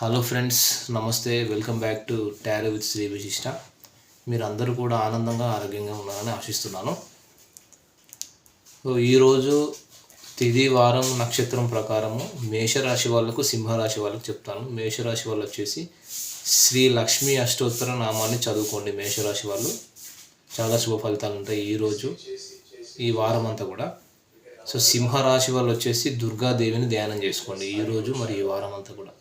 Hello friends నమస్తే welcome back to tarot with Shri Vishishta మీరు అందరూ కూడా ఆనందంగా ఆరోగ్యంగా ఉన్నారని ఆశిస్తున్నాను. సో ఈరోజు తిది వారం నక్షత్రం ప్రకారము మేషరాశి వాళ్ళకు సింహరాశి వాళ్ళకు చెప్తాను. మేషరాశి వాళ్ళు వచ్చేసి శ్రీ లక్ష్మీ అష్టోత్తర నామాన్ని చదువుకోండి మేషరాశి వాళ్ళు. చాలా శుభ ఫలితాలు ఉంటాయి ఈరోజు ఈ వారం అంతా కూడా. సో సింహరాశి వాళ్ళు వచ్చేసి దుర్గాదేవిని ధ్యానం చేసుకోండి ఈరోజు మరి ఈ వారం అంతా కూడా.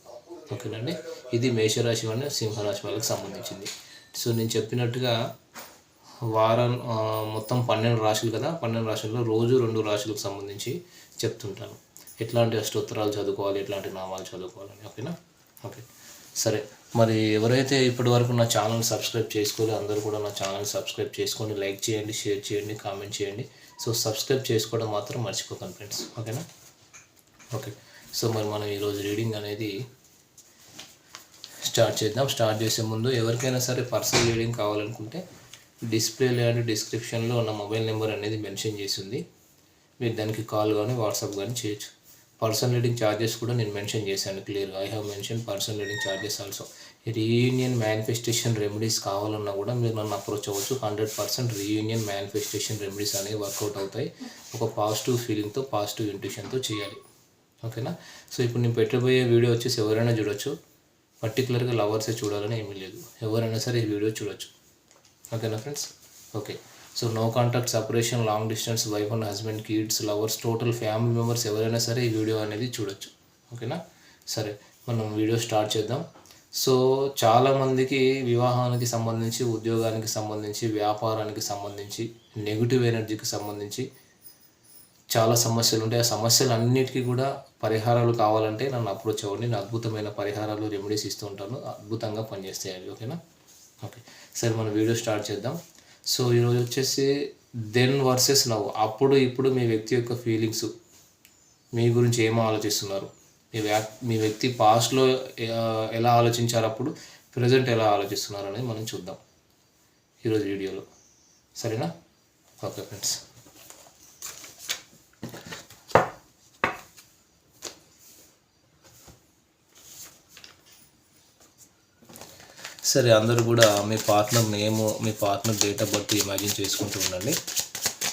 ఓకేనండి. ఇది మేషరాశి వాళ్ళని సింహరాశి వాళ్ళకి సంబంధించింది. సో నేను చెప్పినట్టుగా వారం మొత్తం పన్నెండు రాశులు కదా పన్నెండు రాశుల్లో రోజు రెండు రాశులకు సంబంధించి చెప్తుంటాను. ఎట్లాంటి అష్టోత్తరాలు చదువుకోవాలి ఎట్లాంటి నామాలు చదువుకోవాలని ఓకేనా? ఓకే. సరే. మరి ఎవరైతే ఇప్పటి వరకు నా ఛానల్ సబ్స్క్రైబ్ చేసుకోలే అందరూ కూడా నా ఛానల్ సబ్స్క్రైబ్ చేసుకోండి లైక్ చేయండి షేర్ చేయండి కామెంట్ చేయండి. సో సబ్స్క్రైబ్ చేసుకోవడం మాత్రం మర్చిపోకండి ఫ్రెండ్స్. ఓకేనా? ఓకే. సో మరి మనం ఈరోజు రీడింగ్ అనేది స్టార్ట్ చేద్దాం. స్టార్ట్ చేసే ముందు ఎవరికైనా సరే పర్సనల్ రీడింగ్ కావాలనుకుంటే డిస్ప్లేలో అండ్ డిస్క్రిప్షన్లో ఉన్న మొబైల్ నెంబర్ అనేది మెన్షన్ చేసింది. మీరు దానికి కాల్ కానీ వాట్సాప్ కానీ చేయొచ్చు. పర్సనల్ రీడింగ్ ఛార్జెస్ కూడా నేను మెన్షన్ చేశాను క్లియర్గా I have mention personal reading charges also reunion manifestation remedies కావాలన్నా కూడా మీరు నన్ను అప్రోచ్ అవ్వచ్చు. Hundred percent reunion manifestation remedies అనేవి వర్కౌట్ అవుతాయి. ఒక పాజిటివ్ ఫీలింగ్తో పాజిటివ్ ఇంట్యూషన్తో చేయాలి. ఓకేనా సో ఇప్పుడు నేను పెట్టబోయే వీడియో వచ్చేసి ఎవరైనా చూడొచ్చు. పర్టికులర్గా లవర్సే చూడాలని ఏమీ లేదు. ఎవరైనా సరే ఈ వీడియో చూడొచ్చు. ఓకేనా friends? Okay. So no contact separation long distance wife and husband kids lovers total family members ఎవరైనా సరే ఈ వీడియో అనేది చూడొచ్చు. ఓకేనా? సరే మనం వీడియో స్టార్ట్ చేద్దాం. సో చాలామందికి వివాహానికి సంబంధించి ఉద్యోగానికి సంబంధించి వ్యాపారానికి సంబంధించి నెగిటివ్ ఎనర్జీకి సంబంధించి చాలా సమస్యలు ఉంటాయి. ఆ సమస్యలు అన్నిటికీ కూడా పరిహారాలు కావాలంటే నన్ను అప్రోచ్ అవ్వండి. నేను అద్భుతమైన పరిహారాలు రెమెడీస్ ఇస్తూ ఉంటాను. అద్భుతంగా పనిచేస్తాయి ఓకేనా? ఓకే. సరే మనం వీడియో స్టార్ట్ చేద్దాం. సో ఈరోజు వచ్చేసి దెన్ వర్సెస్ నవ్వు అప్పుడు ఇప్పుడు మీ వ్యక్తి యొక్క ఫీలింగ్స్ మీ గురించి ఏమో ఆలోచిస్తున్నారు? మీ వ్యా మీ వ్యక్తి పాస్ట్లో ఎలా ఆలోచించారు అప్పుడు? ప్రజెంట్ ఎలా ఆలోచిస్తున్నారు అనేది మనం చూద్దాం. ఈరోజు వీడియోలో. సరేనా? Okay friends. సరే అందరూ కూడా మీ partner name me partner date of birth imagine చేసుకుంటూ ఉండండి.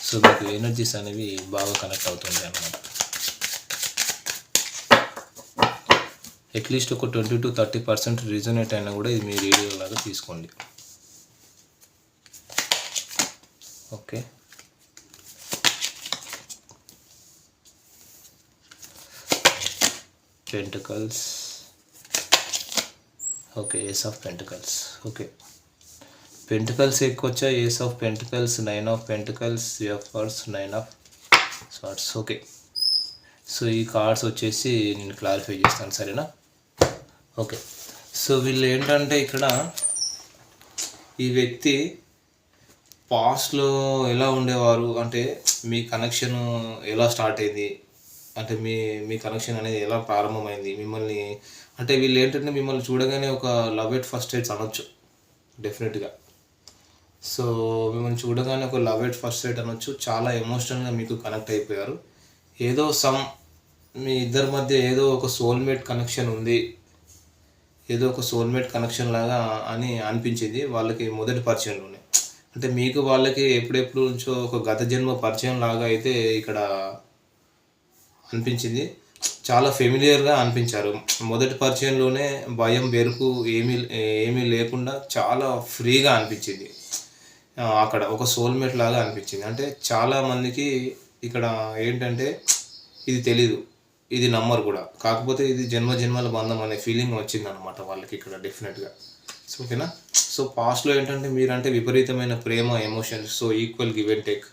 సో మీకు ఎనర్జీస్ అనేవి బాగా కనెక్ట్ అవుతుంటాయి అన్నమాట. అట్లీస్ట్ ఒక twenty to thirty percent resonate అయినా కూడా ఇది మీ రేడియో లాగా తీసుకోండి. Okay pentacles okay ace of pentacles okay. Pentacles ఎక్కువ వచ్చా ace of pentacles nine of pentacles F cards nine of swords okay. So ఈ కార్డ్స్ వచ్చేసి నేను క్లారిఫై చేస్తాను సరేనా? ఓకే. సో వీళ్ళు ఏంటంటే ఇక్కడ ఈ వ్యక్తి పాస్ట్లో ఎలా ఉండేవారు? అంటే మీ కనెక్షన్ ఎలా స్టార్ట్ అయింది? అంటే మీ మీ కనెక్షన్ అనేది ఎలా ప్రారంభమైంది? మిమ్మల్ని అంటే వీళ్ళు ఏంటంటే మిమ్మల్ని చూడగానే ఒక లవ్ ఎట్ ఫస్ట్ ఎయిడ్స్ అనొచ్చు. డెఫినెట్గా సో మిమ్మల్ని చూడగానే ఒక లవ్ ఎట్ ఫస్ట్ ఎయిడ్ అనొచ్చు. చాలా ఎమోషనల్గా మీకు కనెక్ట్ అయిపోయారు. ఏదో సమ్ మీ ఇద్దరి మధ్య ఏదో ఒక సోల్మేట్ కనెక్షన్ ఉంది. ఏదో ఒక సోల్మేట్ కనెక్షన్ లాగా అని అనిపించింది వాళ్ళకి మొదటి పరిచయంలోనే. అంటే మీకు వాళ్ళకి ఎప్పుడెప్పుడు నుంచో ఒక గత జన్మ పరిచయం లాగా అయితే ఇక్కడ అనిపించింది. చాలా ఫెమిలియర్గా అనిపించారు. మొదటి పరిచయంలోనే భయం బెరుకు ఏమీ ఏమీ లేకుండా చాలా ఫ్రీగా అనిపించింది. అక్కడ ఒక సోల్మేట్ లాగా అనిపించింది. అంటే చాలా మందికి ఇక్కడ ఏంటంటే ఇది తెలీదు. ఇది నమ్మరు కూడా. కాకపోతే ఇది జన్మ జన్మల బంధం అనే ఫీలింగ్ వచ్చింది అనమాట వాళ్ళకి ఇక్కడ డెఫినెట్గా సో ఓకేనా సో పాస్ట్లో ఏంటంటే మీరంటే విపరీతమైన ప్రేమ emotions so equal give and take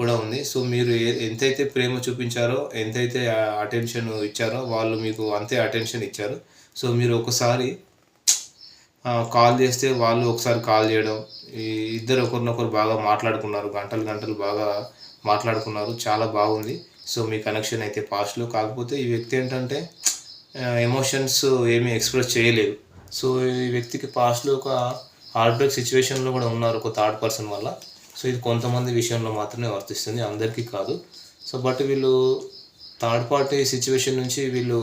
కూడా ఉంది. సో మీరు ఎంతైతే ప్రేమ చూపించారో ఎంతైతే అటెన్షన్ ఇచ్చారో వాళ్ళు మీకు అంతే అటెన్షన్ ఇచ్చారు. సో మీరు ఒకసారి కాల్ చేస్తే వాళ్ళు ఒకసారి కాల్ చేయడం ఈ ఇద్దరు ఒకరినొకరు బాగా మాట్లాడుకున్నారు గంటలు గంటలు బాగా మాట్లాడుకున్నారు. చాలా బాగుంది. సో మీ కనెక్షన్ అయితే పాస్ట్లో కాకపోతే ఈ వ్యక్తి ఏంటంటే ఎమోషన్స్ ఏమీ ఎక్స్ప్రెస్ చేయలేదు. సో ఈ వ్యక్తికి పాస్ట్లో ఒక హార్ట్ బ్రేక్ సిచ్యువేషన్లో కూడా ఉన్నారు ఒక థర్డ్ పర్సన్ వల్ల. సో ఇది కొంతమంది విషయంలో మాత్రమే వర్తిస్తుంది అందరికీ కాదు. సో బట్ వీళ్ళు థర్డ్ పార్టీ సిచ్యువేషన్ నుంచి వీళ్ళు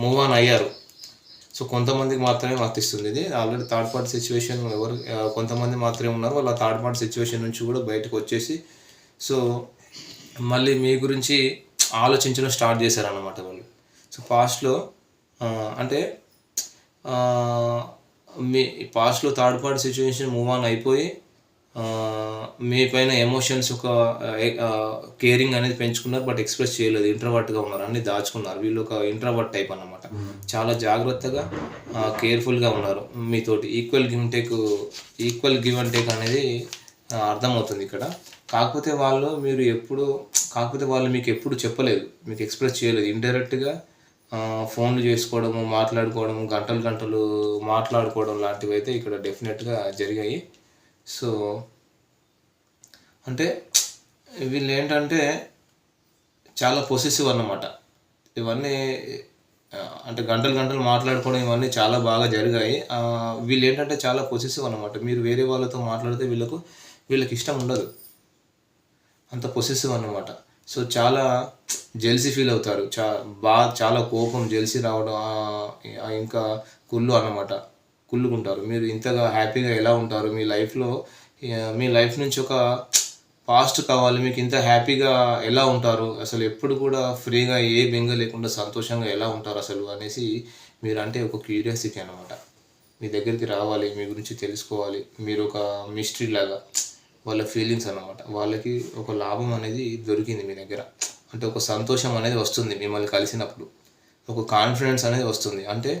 మూవ్ ఆన్ అయ్యారు. సో కొంతమందికి మాత్రమే వర్తిస్తుంది ఇది. ఆల్రెడీ థర్డ్ పార్టీ సిచ్యువేషన్ ఎవరు కొంతమంది మాత్రమే ఉన్నారు. వాళ్ళ థర్డ్ పార్టీ సిచ్యువేషన్ నుంచి కూడా బయటకు వచ్చేసి సో మళ్ళీ మీ గురించి ఆలోచించడం స్టార్ట్ చేశారన్నమాట వాళ్ళు. సో పాస్ట్లో అంటే మీ పాస్ట్లో third party situation move on అయిపోయి మీ పైన ఎమోషన్స్ ఒక కేరింగ్ అనేది పెంచుకున్నారు బట్ ఎక్స్ప్రెస్ చేయలేదు. ఇంట్రవర్ట్గా ఉన్నారు అన్ని దాచుకున్నారు. వీళ్ళు ఒక ఇంట్రవర్ట్ టైప్ అన్నమాట. చాలా జాగ్రత్తగా కేర్ఫుల్గా ఉన్నారు. మీతోటి equal give take equal give and take అనేది అర్థమవుతుంది ఇక్కడ. కాకపోతే వాళ్ళు మీరు ఎప్పుడు కాకపోతే వాళ్ళు మీకు ఎప్పుడు చెప్పలేదు. మీకు ఎక్స్ప్రెస్ చేయలేదు. ఇండైరెక్ట్గా ఫోన్లు చేసుకోవడము మాట్లాడుకోవడము గంటలు గంటలు మాట్లాడుకోవడం లాంటివి అయితే ఇక్కడ డెఫినెట్గా జరిగాయి. సో అంటే వీళ్ళు ఏంటంటే చాలా పొసెసివ్ అన్నమాట. ఇవన్నీ అంటే గంటలు గంటలు మాట్లాడుకోవడం ఇవన్నీ చాలా బాగా జరిగాయి. వీళ్ళు ఏంటంటే చాలా పొసెసివ్ అన్నమాట. మీరు వేరే వాళ్ళతో మాట్లాడితే వీళ్ళకు వీళ్ళకి ఇష్టం ఉండదు. అంత పొసెసివ్ అన్నమాట. సో చాలా జెల్సీ ఫీల్ అవుతారు. చా బాగా చాలా కోపం జెల్సీ రావడం ఆ- ఇంకా కుళ్ళు అనమాట కుళ్ళుకుంటారు. మీరు ఇంతగా హ్యాపీగా ఎలా ఉంటారు? మీ లైఫ్లో మీ లైఫ్ నుంచి ఒక పాస్ట్ కావాలి. మీకు ఇంత హ్యాపీగా ఎలా ఉంటారు? అసలు ఎప్పుడు కూడా ఫ్రీగా ఏ బెంగ లేకుండా సంతోషంగా ఎలా ఉంటారు అసలు అనేసి మీరు అంటే ఒక క్యూరియాసిటీ అన్నమాట. మీ దగ్గరికి రావాలి మీ గురించి తెలుసుకోవాలి. మీరు ఒక మిస్టరీ లాగా. వాళ్ళ ఫీలింగ్స్ అన్నమాట. వాళ్ళకి ఒక లాభం అనేది దొరికింది మీ దగ్గర. అంటే ఒక సంతోషం అనేది వస్తుంది మిమ్మల్ని కలిసినప్పుడు. ఒక కాన్ఫిడెన్స్ అనేది వస్తుంది. అంటే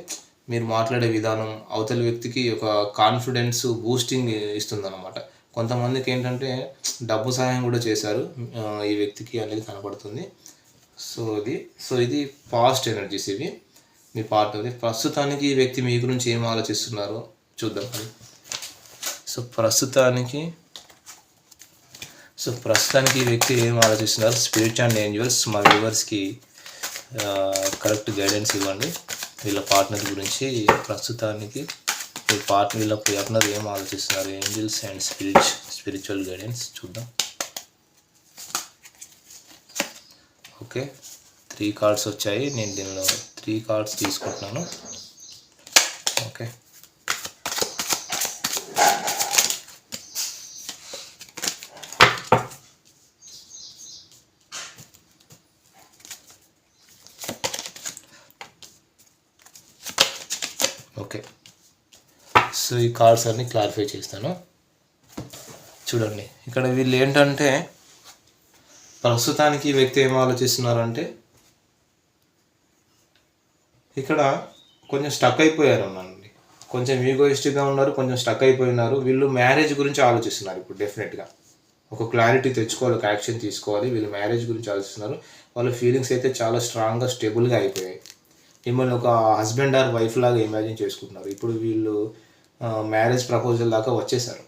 మీరు మాట్లాడే విధానం అవతలి వ్యక్తికి ఒక కాన్ఫిడెన్స్ బూస్టింగ్ ఇస్తుంది అనమాట కొంతమందికి ఏంటంటే డబ్బు సహాయం కూడా చేశారు ఈ వ్యక్తికి అనేది కనపడుతుంది. సో ఇది సో ఇది పాస్ట్ ఎనర్జీస్ ఇవి. మీ పార్ట్ అది ప్రస్తుతానికి ఈ వ్యక్తి మీ గురించి ఏం ఆలోచిస్తున్నారో చూద్దాం సో ప్రస్తుతానికి సో ప్రస్తుతానికి ఈ వ్యక్తి ఏం ఆలోచిస్తున్నారు? స్పిరిట్ అండ్ ఏంజల్స్ మా వ్యూవర్స్కి కరెక్ట్ గైడెన్స్ ఇవ్వండి. వీళ్ళ పార్ట్నర్ గురించి ప్రస్తుతానికి ఈ పార్ట్ వీళ్ళ పార్ట్నర్ ఏం ఆలోచిస్తున్నారు? Angels and spirit spiritual guidance చూద్దాం. ఓకే. త్రీ కార్డ్స్ వచ్చాయి. నేను దీనిలో త్రీ కార్డ్స్ తీసుకుంటున్నాను ఓకే ఓకే సో ఈ కార్డ్స్ అన్ని క్లారిఫై చేస్తాను. చూడండి. ఇక్కడ వీళ్ళు ఏంటంటే ప్రస్తుతానికి ఈ వ్యక్తి ఏం ఆలోచిస్తున్నారంటే ఇక్కడ కొంచెం స్టక్ అయిపోయారు అన్నానండి. కొంచెం ఈగోయిస్టిక్గా ఉన్నారు కొంచెం స్టక్ అయిపోయినారు. వీళ్ళు మ్యారేజ్ గురించి ఆలోచిస్తున్నారు ఇప్పుడు డెఫినెట్గా ఒక క్లారిటీ తెచ్చుకోవాలి ఒక యాక్షన్ తీసుకోవాలి. వీళ్ళు మ్యారేజ్ గురించి ఆలోచిస్తున్నారు. వాళ్ళ ఫీలింగ్స్ అయితే చాలా స్ట్రాంగ్గా స్టేబుల్గా అయిపోయాయి. మిమ్మల్ని ఒక హస్బెండ్ ఆర్ వైఫ్ లాగా ఇమాజిన్ చేసుకుంటున్నారు. ఇప్పుడు వీళ్ళు మ్యారేజ్ ప్రపోజల్ దాకా వచ్చేసారు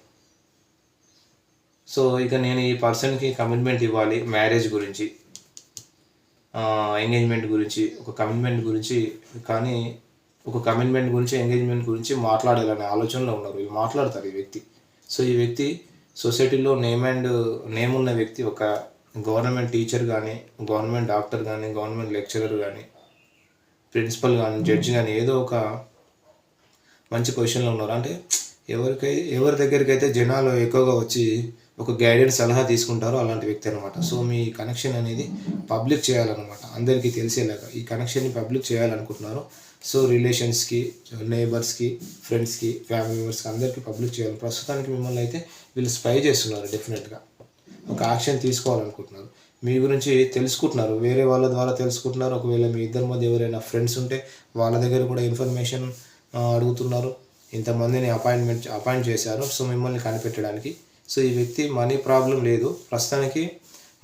సో ఇక నేను ఈ పర్సన్కి కమిట్మెంట్ ఇవ్వాలి మ్యారేజ్ గురించి. ఎంగేజ్మెంట్ గురించి ఒక కమిట్మెంట్ గురించి కానీ ఒక కమిట్మెంట్ గురించి ఎంగేజ్మెంట్ గురించి మాట్లాడాలనే ఆలోచనలో ఉన్నారు. ఇవి మాట్లాడతారు ఈ వ్యక్తి. సో ఈ వ్యక్తి సొసైటీలో నేమ్ అండ్ నేమ్ ఉన్న వ్యక్తి ఒక గవర్నమెంట్ టీచర్ కానీ గవర్నమెంట్ డాక్టర్ కానీ గవర్నమెంట్ లెక్చరర్ కానీ ప్రిన్సిపల్ కానీ జడ్జి కానీ ఏదో ఒక మంచి పొజిషన్లో ఉన్నారు. అంటే ఎవరికై ఎవరి దగ్గరికి అయితే జనాలు ఎక్కువగా వచ్చి ఒక గైడెన్స్ సలహా తీసుకుంటారో అలాంటి వ్యక్తి అనమాట సో మీ కనెక్షన్ అనేది పబ్లిక్ చేయాలన్నమాట. అందరికీ తెలిసేలాగా ఈ కనెక్షన్ని పబ్లిక్ చేయాలనుకుంటున్నారు. సో రిలేషన్స్కి నేబర్స్కి ఫ్రెండ్స్కి ఫ్యామిలీ మెంబర్స్కి అందరికీ పబ్లిక్ చేయాలి. ప్రస్తుతానికి మిమ్మల్ని అయితే వీళ్ళు స్పై చేస్తున్నారు డెఫినెట్గా ఒక యాక్షన్ తీసుకోవాలనుకుంటున్నారు. మీ గురించి తెలుసుకుంటున్నారు. వేరే వాళ్ళ ద్వారా తెలుసుకుంటున్నారు. ఒకవేళ మీ ఇద్దరి మధ్య ఎవరైనా ఫ్రెండ్స్ ఉంటే వాళ్ళ దగ్గర కూడా ఇన్ఫర్మేషన్ అడుగుతున్నారు. ఇంతమందిని అపాయింట్మెంట్ అపాయింట్ చేశారు. సో మిమ్మల్ని కనిపెట్టడానికి. సో ఈ వ్యక్తి మనీ ప్రాబ్లం లేదు. ప్రస్తుతానికి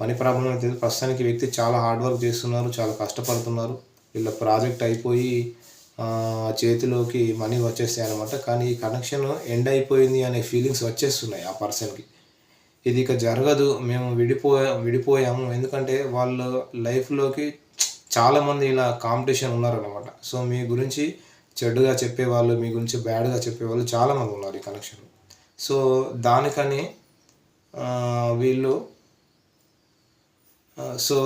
మనీ ప్రాబ్లం లేదు. ప్రస్తుతానికి వ్యక్తి చాలా హార్డ్ వర్క్ చేస్తున్నారు. చాలా కష్టపడుతున్నారు. వీళ్ళ ప్రాజెక్ట్ అయిపోయి చేతిలోకి మనీ వచ్చేస్తాయి అనమాట కానీ ఈ కనెక్షన్ ఎండ్ అయిపోయింది అనే ఫీలింగ్స్ వచ్చేస్తున్నాయి ఆ పర్సన్కి. ఇది ఇక జరగదు. మేము విడిపోయా విడిపోయాము. ఎందుకంటే వాళ్ళ లైఫ్లోకి చాలామంది ఇలా కాంపిటీషన్ ఉన్నారనమాట సో మీ గురించి చెడుగా చెప్పేవాళ్ళు మీ గురించి బ్యాడ్గా చెప్పేవాళ్ళు చాలామంది ఉన్నారు ఈ కనెక్షన్ సో దానికని వీళ్ళు సో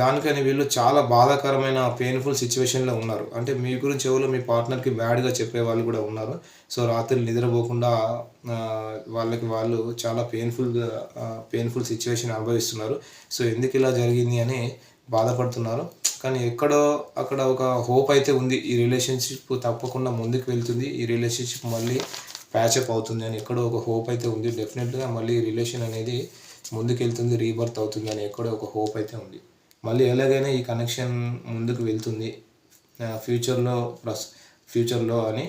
దానికని వీళ్ళు చాలా బాధాకరమైన పెయిన్ఫుల్ సిచ్యువేషన్లో ఉన్నారు. అంటే మీ గురించి ఎవరు మీ పార్ట్నర్కి బ్యాడ్గా చెప్పే వాళ్ళు కూడా ఉన్నారు. సో రాత్రి నిద్రపోకుండా వాళ్ళకి వాళ్ళు చాలా పెయిన్ఫుల్గా పెయిన్ఫుల్ సిచ్యువేషన్ అనుభవిస్తున్నారు. సో ఎందుకు ఇలా జరిగింది అని బాధపడుతున్నారు. కానీ ఎక్కడో అక్కడ ఒక హోప్ అయితే ఉంది. ఈ రిలేషన్షిప్ తప్పకుండా ముందుకు వెళ్తుంది. ఈ రిలేషన్షిప్ మళ్ళీ ప్యాచప్ అవుతుంది అని ఎక్కడో ఒక హోప్ అయితే ఉంది. డెఫినెట్గా మళ్ళీ రిలేషన్ అనేది ముందుకు వెళ్తుంది రీబర్త్ అవుతుంది అని ఎక్కడో ఒక హోప్ అయితే ఉంది. మళ్ళీ ఎలాగైనా ఈ కనెక్షన్ ముందుకు వెళ్తుంది. ఫ్యూచర్లో ప్లస్ ఫ్యూచర్లో అని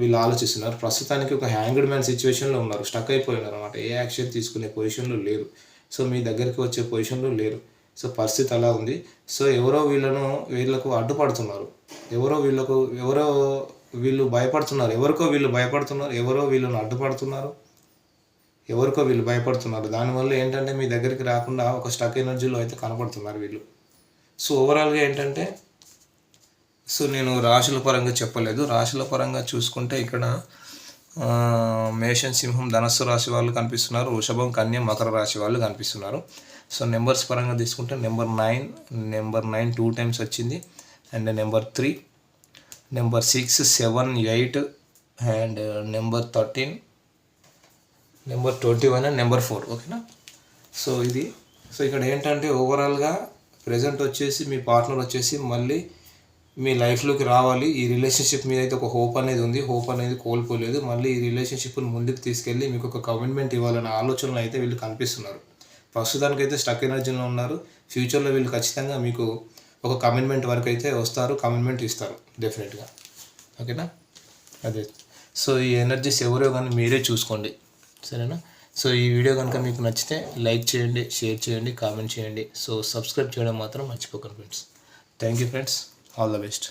వీళ్ళు ఆలోచిస్తున్నారు. ప్రస్తుతానికి ఒక హ్యాంగ్డ్ మ్యాన్ సిచ్యువేషన్లో ఉన్నారు. స్టక్ అయిపోయినారు అనమాట ఏ యాక్షన్ తీసుకునే పొజిషన్లో లేరు. సో మీ దగ్గరికి వచ్చే పొజిషన్లో లేరు. సో పరిస్థితి అలా ఉంది. సో ఎవరో వీళ్ళను వీళ్ళకు అడ్డుపడుతున్నారు. ఎవరో వీళ్ళకు ఎవరో వీళ్ళు భయపడుతున్నారు. ఎవరికో వీళ్ళు భయపడుతున్నారు. ఎవరో వీళ్ళను అడ్డుపడుతున్నారు. ఎవరికో వీళ్ళు భయపడుతున్నారు. దానివల్ల ఏంటంటే మీ దగ్గరికి రాకుండా ఒక స్టక్ ఎనర్జీలో అయితే కనపడుతున్నారు వీళ్ళు. సో ఓవరాల్గా ఏంటంటే సో నేను రాశుల పరంగా చెప్పలేదు. రాశుల పరంగా చూసుకుంటే ఇక్కడ మేషన్ సింహం ధనస్సు రాశి వాళ్ళు కనిపిస్తున్నారు. వృషభం కన్య మకర రాశి వాళ్ళు కనిపిస్తున్నారు. సో నెంబర్స్ పరంగా తీసుకుంటే number nine number nine two times వచ్చింది. And number three number six seven eight and number thirteen number twenty one and number four. ఓకేనా? సో ఇది సో ఇక్కడ ఏంటంటే ఓవరాల్గా ప్రజెంట్ వచ్చేసి మీ పార్ట్నర్ వచ్చేసి మళ్ళీ మీ లైఫ్లోకి రావాలి. ఈ రిలేషన్షిప్ మీద అయితే ఒక హోప్ అనేది ఉంది. హోప్ అనేది కోల్పోలేదు. మళ్ళీ ఈ రిలేషన్షిప్ని ముందుకు తీసుకెళ్ళి మీకు ఒక కమిట్మెంట్ ఇవ్వాలనే ఆలోచనలు అయితే వీళ్ళు కనిపిస్తున్నారు. ప్రస్తుతానికి అయితే స్టక్ ఎనర్జీలో ఉన్నారు. ఫ్యూచర్లో వీళ్ళు ఖచ్చితంగా మీకు ఒక కమిట్మెంట్ వరకు అయితే వస్తారు. కమిట్మెంట్ ఇస్తారు. డెఫినెట్గా ఓకేనా? అదే. సో ఈ ఎనర్జీస్ ఎవరో కానీ మీరే చూసుకోండి. సరేనా? సో ఈ వీడియో కనుక మీకు నచ్చితే లైక్ చేయండి షేర్ చేయండి కామెంట్ చేయండి. సో సబ్స్క్రైబ్ చేయడం మాత్రం మర్చిపోకండి friends thank you friends all the best